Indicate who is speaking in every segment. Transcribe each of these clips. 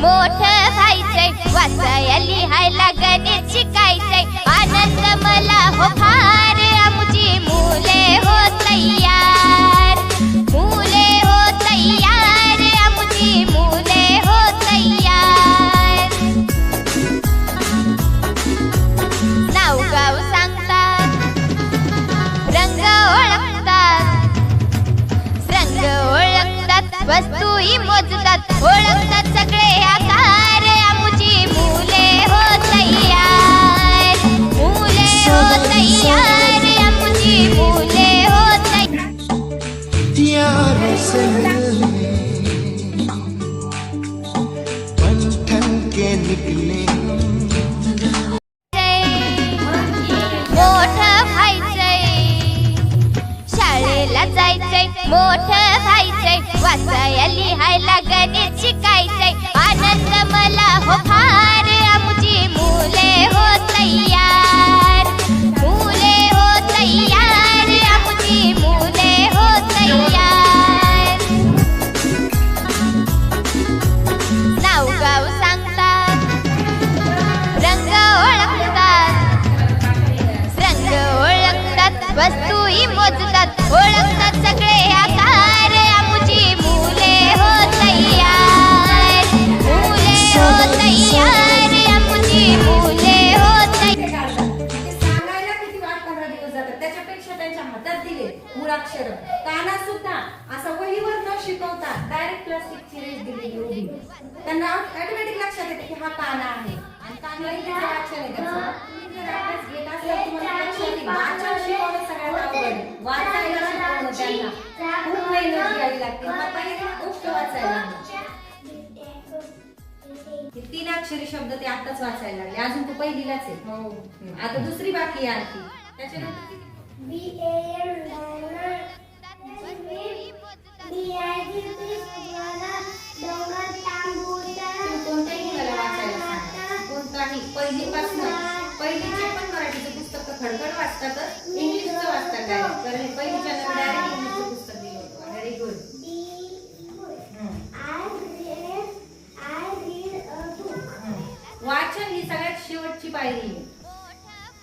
Speaker 1: मोठ व्हायचंय वाचायला लिहायला वस्तू ही मोजतात ओळखतात सगळे आकार मोठं व्हायचंय वाचाया लिहायला गणित शिकायचंय आनंद मला हो फार आमची मुले हो तयार. मुले हो तयार आमची मुले हो तयार. नाव गाव सांगतात रंग ओळखतात. रंग ओळखतात वस्तू वस्तूही मोजतात ओळखतात सगळे आकार आमची मुले हो तयार मुले हो तयार आमची मुले हो तयार.
Speaker 2: सांगायला किती आठ पंधरा दिवस जातात. त्याच्यापेक्षा त्यांच्या हातात दिले मुळाक्षर काना सुद्धा असं वहीवर न शिकवता डायरेक्ट प्लास्टिकची रेष दिलेली उभी. त्यांना ऑटोमॅटिक लक्षात येते की हा काना आहे. आणि काना अक्षर आहे त्यांना खूप मेहनत घ्यावी लागते. पहिली गोष्ट वाचायला तीन अक्षरी शब्द ते आताच वाचायला लागले. अजून तो पहिलीलाच आहे. हो. आता दुसरी बाकी आहे आणखी. त्याच्यानंतर कोणत्याही मुलाला वाचायला सांगा. कोणताही. पहिलीपासून. पहिलीचे पण मराठीचे पुस्तक खडखड वाचतातच. इंग्लिशचं वाचतात कारण पहिलीच्या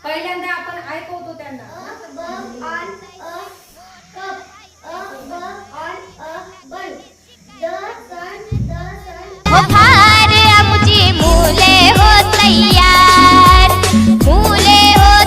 Speaker 2: पहिल्यांदा आपण ऐकवतो त्यांना.